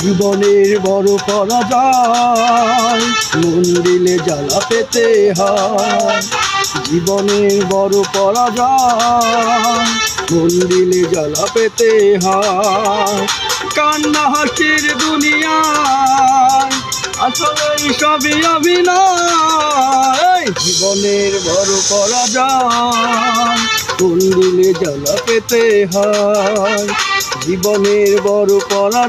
জীবনের বড় পরাজয়, মন দিলে জ্বালা পেতে হয়। জীবনের বড় পরাজয়, মন দিলে জ্বালা পেতে হয়। কান্না হাসির দুনিয়া আসলে সবই অভিনয়। জীবনের বড় করা কোন দিলে জ্বালা পেতে হয়। জীবনের বড় করা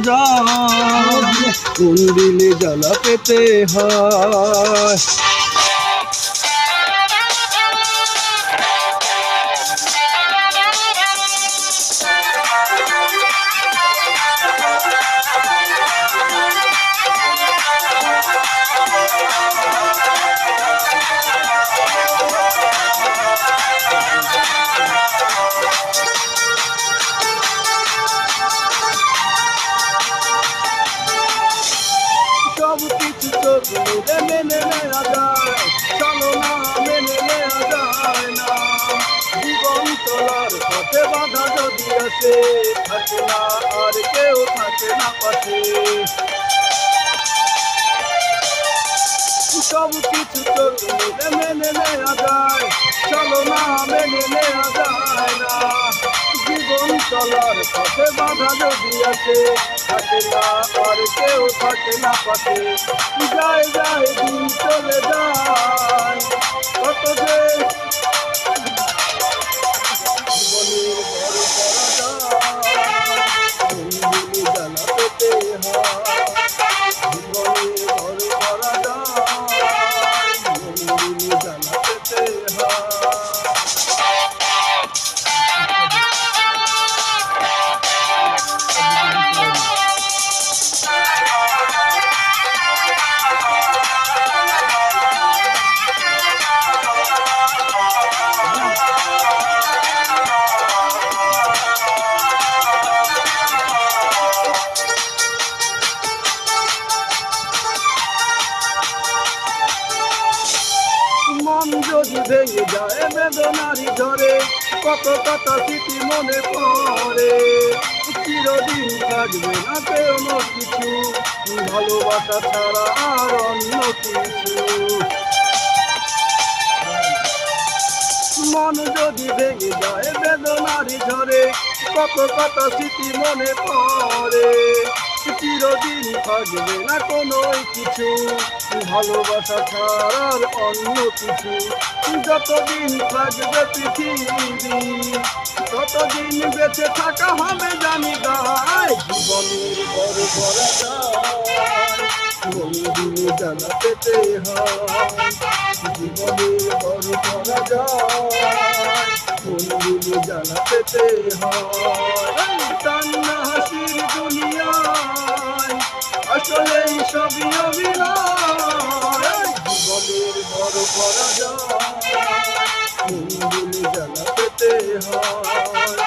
কোন দিলে জ্বালা পেতে হয়। চোখ মেলে মেনে নেওয়া যায় চলো না মেনে নেওয়া যায় না জীবন চলার পথে বাধা যদি আসে থাকে না আর কেউ থাকে না পাশে সব কিছু মেলে মেনে নেওয়া যায় চলো না মেনে নেওয়া যায় না জীবন চলার পথে বাধা যদি আছে থাকে না আর কেউ থাকে না পাশে যায় যায় চলে যায়। কত যে যদি ভেঙে যায় বেদনারি ধরে কত কত স্মৃতি মনে পড়ে। চিরদিন থাকবে না কেন কিছু, ভালোবাসা ছাড়া আর অন্য কিছু। মন যদি ভেঙে যায় বেদনারি ধরে কত কত স্মৃতি মনে পড়ে। চিরদিন থাকবে না কোনো কিছু ভালোবাসা ছাড়ার অন্য কিছু। যতদিন থাকবে পৃথিবী ততদিন বেঁচে থাকা হবে জানি গায় জীবনের বড় যায় মন্দিরে জানা পেতে হয়, জীবনের বড় করা যায় মন্দিরে জানা পেতে হয় কান্না হাসির দুনিয়ায় আসলে সবই অভিনয়। জীবনের বড় মন্দিরে জানা পেতে হয়।